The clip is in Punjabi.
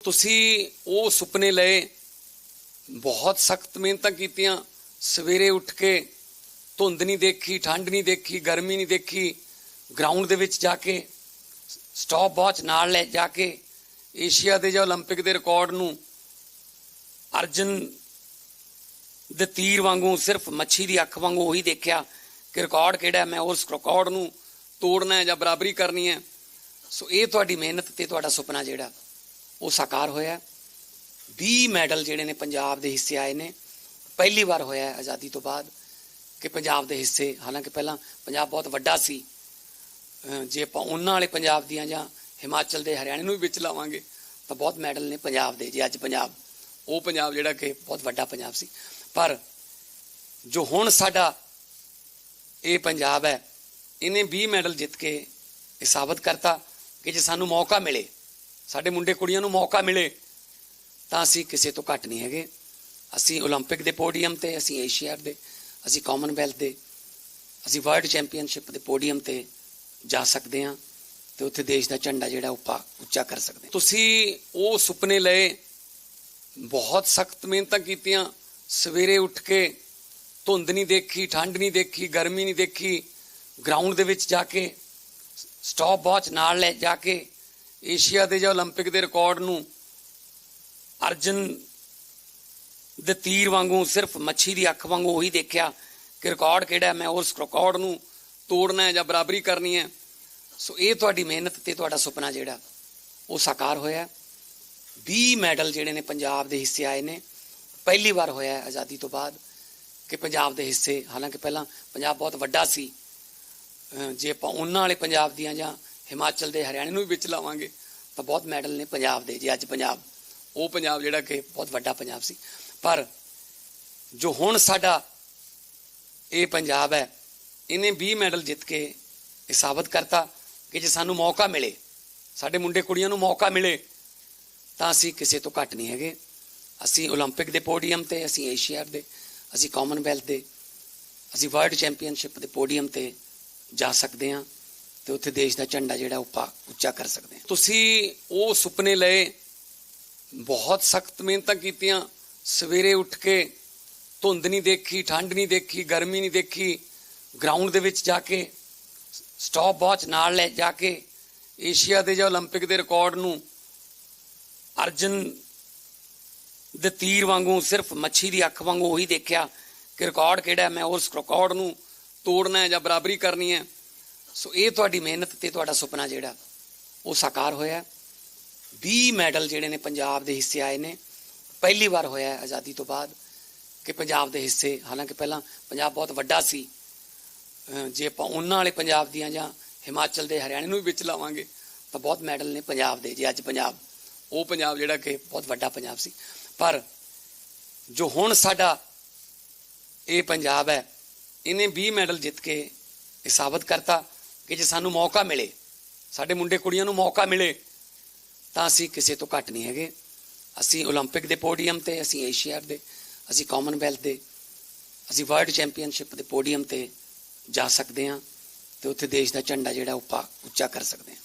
ਤੁਸੀਂ ਉਹ ਸੁਪਨੇ ਲਏ ਬਹੁਤ ਸਖਤ ਮਿਹਨਤਾਂ ਕੀਤੀਆਂ ਸਵੇਰੇ ਉੱਠ ਕੇ ਧੁੰਦ ਨਹੀਂ ਦੇਖੀ ਠੰਡ ਨਹੀਂ ਦੇਖੀ ਗਰਮੀ ਨਹੀਂ ਦੇਖੀ ਗਰਾਊਂਡ ਦੇ ਵਿੱਚ ਜਾ ਕੇ ਸਟਾਪ ਵਾਚ ਨਾਲ ਲੈ ਜਾ ਕੇ ਏਸ਼ੀਆ ਦੇ ਜਾਂ 올림픽 ਦੇ ਰਿਕਾਰਡ ਨੂੰ ਅਰਜਨ ਦੇ ਤੀਰ ਵਾਂਗੂ ਸਿਰਫ ਮੱਛੀ ਦੀ ਅੱਖ ਵਾਂਗੂ ਉਹੀ ਦੇਖਿਆ ਕਿ ਰਿਕਾਰਡ ਕਿਹੜਾ ਹੈ, ਮੈਂ ਉਸ ਰਿਕਾਰਡ ਨੂੰ ਤੋੜਨਾ ਹੈ ਜਾਂ ਬਰਾਬਰੀ ਕਰਨੀ ਹੈ ਸੋ ਇਹ ਤੁਹਾਡੀ ਮਿਹਨਤ ਤੇ ਤੁਹਾਡਾ ਸੁਪਨਾ ਜਿਹੜਾ ਉਹ ਸਾਕਾਰ ਹੋਇਆ 20 ਮੈਡਲ ਜਿਹੜੇ ਨੇ ਪੰਜਾਬ ਦੇ ਹਿੱਸੇ ਆਏ ਨੇ। ਪਹਿਲੀ ਵਾਰ ਹੋਇਆ ਹੈ ਆਜ਼ਾਦੀ ਤੋਂ ਬਾਅਦ ਕਿ ਪੰਜਾਬ ਦੇ ਹਿੱਸੇ, ਹਾਲਾਂਕਿ ਪਹਿਲਾਂ ਪੰਜਾਬ ਬਹੁਤ ਵੱਡਾ ਸੀ। ਜੇ ਆਪਾਂ ਉਹਨਾਂ ਵਾਲੇ ਪੰਜਾਬ ਦੀਆਂ ਜਾਂ ਹਿਮਾਚਲ ਦੇ ਹਰਿਆਣੇ ਨੂੰ ਵੀ ਵਿੱਚ ਲਾਵਾਂਗੇ, ਤਾਂ ਬਹੁਤ ਮੈਡਲ ਨੇ ਪੰਜਾਬ ਦੇ। ਜੇ ਅੱਜ ਪੰਜਾਬ, ਉਹ ਪੰਜਾਬ ਜਿਹੜਾ ਕਿ ਬਹੁਤ ਵੱਡਾ ਪੰਜਾਬ ਸੀ। ਪਰ ਜੋ ਹੁਣ ਸਾਡਾ ਇਹ ਪੰਜਾਬ ਹੈ, ਇਹਨੇ 20 ਮੈਡਲ ਜਿੱਤ ਕੇ ਇਹ ਸਾਬਤ ਕਰਤਾ ਕਿ ਜੇ ਸਾਨੂੰ ਮੌਕਾ ਮਿਲੇ ਸਾਡੇ ਮੁੰਡੇ ਕੁੜੀਆਂ ਨੂੰ ਮੌਕਾ ਮਿਲੇ ਤਾਂ ਅਸੀਂ ਕਿਸੇ ਤੋਂ ਘੱਟ ਨਹੀਂ ਹੈਗੇ ਅਸੀਂ 올림픽 ਦੇ ਪੋਡੀਅਮ ਤੇ ਅਸੀਂ ਏਸ਼ੀਆ ਦੇ ਅਸੀਂ ਕਾਮਨਵੈਲਥ ਦੇ ਅਸੀਂ ਵਰਲਡ ਚੈਂਪੀਅਨਸ਼ਿਪ ਦੇ ਪੋਡੀਅਮ ਤੇ ਜਾ ਸਕਦੇ ਹਾਂ ਤੇ ਉੱਥੇ ਦੇਸ਼ ਦਾ ਝੰਡਾ ਜਿਹੜਾ ਉੱਪਾ ਉੱਚਾ ਕਰ ਸਕਦੇ ਹਾਂ ਤੁਸੀਂ ਉਹ ਸੁਪਨੇ ਲਏ ਬਹੁਤ ਸਖਤ ਮਿਹਨਤਾਂ ਕੀਤੀਆਂ ਸਵੇਰੇ ਉੱਠ ਕੇ ਧੁੰਦ ਨਹੀਂ ਦੇਖੀ ਠੰਡ ਨਹੀਂ ਦੇਖੀ ਗਰਮੀ ਨਹੀਂ ਦੇਖੀ ਗਰਾਊਂਡ ਦੇ ਵਿੱਚ ਜਾ ਕੇ ਸਟਾਪ ਵਾਚ ਨਾਲ ਲੈ ਜਾ ਕੇ ਏਸ਼ੀਆ ਦੇ ਜਾਂ 올림픽 ਦੇ ਰਿਕਾਰਡ ਨੂੰ ਅਰਜਨ ਦੇ ਤੀਰ ਵਾਂਗੂ ਸਿਰਫ ਮੱਛੀ ਦੀ ਅੱਖ ਵਾਂਗੂ ਉਹੀ ਦੇਖਿਆ ਕਿ ਰਿਕਾਰਡ ਕਿਹੜਾ ਹੈ, ਮੈਂ ਉਸ ਰਿਕਾਰਡ ਨੂੰ ਤੋੜਨਾ ਹੈ ਜਾਂ ਬਰਾਬਰੀ ਕਰਨੀ ਹੈ ਸੋ ਇਹ ਤੁਹਾਡੀ ਮਿਹਨਤ ਤੇ ਤੁਹਾਡਾ ਸੁਪਨਾ ਜਿਹੜਾ ਉਹ ਸਾਕਾਰ ਹੋਇਆ 20 ਮੈਡਲ ਜਿਹੜੇ ਨੇ ਪੰਜਾਬ ਦੇ ਹਿੱਸੇ ਆਏ ਨੇ ਪਹਿਲੀ ਵਾਰ ਹੋਇਆ ਹੈ ਆਜ਼ਾਦੀ ਤੋਂ ਬਾਅਦ ਕਿ ਪੰਜਾਬ ਦੇ ਹਿੱਸੇ ਹਾਲਾਂਕਿ ਪਹਿਲਾਂ ਪੰਜਾਬ ਬਹੁਤ ਵੱਡਾ ਸੀ ਅਹ ਜੇ ਆਪਾਂ ਉਹਨਾਂ ਵਾਲੇ ਪੰਜਾਬ ਦੀਆਂ ਜਾਂ ਹਿਮਾਚਲ ਦੇ ਹਰਿਆਣੇ ਨੂੰ ਵੀ ਵਿੱਚ ਲਾਵਾਂਗੇ ਤਾਂ ਬਹੁਤ ਮੈਡਲ ਨੇ ਪੰਜਾਬ ਦੇ ਜੇ ਅੱਜ ਪੰਜਾਬ ਉਹ ਪੰਜਾਬ ਜਿਹੜਾ ਕਿ ਬਹੁਤ ਵੱਡਾ ਪੰਜਾਬ ਸੀ ਪਰ ਜੋ ਹੁਣ ਸਾਡਾ ਇਹ ਪੰਜਾਬ ਹੈ ਇਹਨੇ 20 ਮੈਡਲ ਜਿੱਤ ਕੇ ਇਹ ਸਾਬਤ ਕਰਤਾ ਕਿ ਜੇ ਸਾਨੂੰ ਮੌਕਾ ਮਿਲੇ ਸਾਡੇ ਮੁੰਡੇ ਕੁੜੀਆਂ ਨੂੰ ਮੌਕਾ ਮਿਲੇ ਤਾਂ ਅਸੀਂ ਕਿਸੇ ਤੋਂ ਘੱਟ ਨਹੀਂ ਹੈਗੇ ਅਸੀਂ 올림픽 ਦੇ ਪੋਡੀਅਮ ਤੇ ਅਸੀਂ ਏਸ਼ੀਆ ਦੇ ਅਸੀਂ ਕਾਮਨਵੈਲਥ ਦੇ ਅਸੀਂ ਵਰਲਡ ਚੈਂਪੀਅਨਸ਼ਿਪ ਦੇ ਪੋਡੀਅਮ ਤੇ ਜਾ ਸਕਦੇ ਹਾਂ ਤੇ ਉੱਥੇ ਦੇਸ਼ ਦਾ ਝੰਡਾ ਜਿਹੜਾ ਉੱਪਾ ਉੱਚਾ ਕਰ ਸਕਦੇ ਹਾਂ ਤੁਸੀਂ ਉਹ ਸੁਪਨੇ ਲਏ ਬਹੁਤ ਸਖਤ ਮਿਹਨਤਾਂ ਕੀਤੀਆਂ ਸਵੇਰੇ ਉੱਠ ਕੇ ਧੁੰਦ ਨਹੀਂ ਦੇਖੀ ਠੰਡ ਨਹੀਂ ਦੇਖੀ ਗਰਮੀ ਨਹੀਂ ਦੇਖੀ ਗਰਾਊਂਡ ਦੇ ਵਿੱਚ ਜਾ ਕੇ ਸਟਾਪ ਵਾਚ ਨਾਲ ਲੈ ਜਾ ਕੇ ਏਸ਼ੀਆ ਦੇ ਜਾਂ 올림픽 ਦੇ ਰਿਕਾਰਡ ਨੂੰ ਅਰਜਨ ਦੇ ਤੀਰ ਵਾਂਗੂ ਸਿਰਫ ਮੱਛੀ ਦੀ ਅੱਖ ਵਾਂਗੂ ਉਹੀ ਦੇਖਿਆ ਕਿ ਰਿਕਾਰਡ ਕਿਹੜਾ ਹੈ, ਮੈਂ ਉਸ ਰਿਕਾਰਡ ਨੂੰ ਤੋੜਨਾ ਹੈ ਜਾਂ ਬਰਾਬਰੀ ਕਰਨੀ ਹੈ ਸੋ ਇਹ ਤੁਹਾਡੀ ਮਿਹਨਤ ਤੇ ਤੁਹਾਡਾ ਸੁਪਨਾ ਜਿਹੜਾ, ਉਹ ਸਾਕਾਰ ਹੋਇਆ 20 ਮੈਡਲ ਜਿਹੜੇ ਨੇ ਪੰਜਾਬ ਦੇ ਹਿੱਸੇ ਆਏ ਨੇ। ਪਹਿਲੀ ਵਾਰ ਹੋਇਆ ਆਜ਼ਾਦੀ ਤੋਂ ਬਾਅਦ ਕਿ ਪੰਜਾਬ ਦੇ ਹਿੱਸੇ, ਹਾਲਾਂਕਿ ਪਹਿਲਾਂ ਪੰਜਾਬ ਬਹੁਤ ਵੱਡਾ ਸੀ। ਜੇ ਆਪਾਂ ਉਹਨਾਂ ਵਾਲੇ ਪੰਜਾਬ ਦੀਆਂ ਜਾਂ ਹਿਮਾਚਲ ਦੇ ਹਰਿਆਣੇ ਨੂੰ ਵੀ ਵਿੱਚ ਲਾਵਾਂਗੇ, ਤਾਂ ਬਹੁਤ ਮੈਡਲ ਨੇ ਪੰਜਾਬ ਦੇ। ਜੇ ਅੱਜ ਪੰਜਾਬ, ਉਹ ਪੰਜਾਬ ਜਿਹੜਾ ਕਿ ਬਹੁਤ ਵੱਡਾ ਪੰਜਾਬ ਸੀ। ਪਰ ਜੋ ਹੁਣ ਸਾਡਾ ਇਹ ਪੰਜਾਬ ਹੈ, ਇਹਨੇ 20 ਮੈਡਲ ਜਿੱਤ ਕੇ ਇਹ ਸਾਬਤ ਕਰਤਾ। ਕਿ ਜੇ ਸਾਨੂੰ ਮੌਕਾ ਮਿਲੇ ਸਾਡੇ ਮੁੰਡੇ ਕੁੜੀਆਂ ਨੂੰ ਮੌਕਾ ਮਿਲੇ ਤਾਂ ਅਸੀਂ ਕਿਸੇ ਤੋਂ ਘੱਟ ਨਹੀਂ ਹੈਗੇ ਅਸੀਂ 올림픽 ਦੇ ਪੋਡੀਅਮ ਤੇ ਅਸੀਂ ਏਸ਼ੀਆ ਦੇ ਅਸੀਂ ਕਾਮਨਵੈਲਥ ਦੇ ਅਸੀਂ ਵਰਲਡ ਚੈਂਪੀਅਨਸ਼ਿਪ ਦੇ ਪੋਡੀਅਮ ਤੇ ਜਾ ਸਕਦੇ ਹਾਂ ਤੇ ਉੱਥੇ ਦੇਸ਼ ਦਾ ਝੰਡਾ ਜਿਹੜਾ ਉੱਪਾ ਉੱਚਾ ਕਰ ਸਕਦੇ ਹਾਂ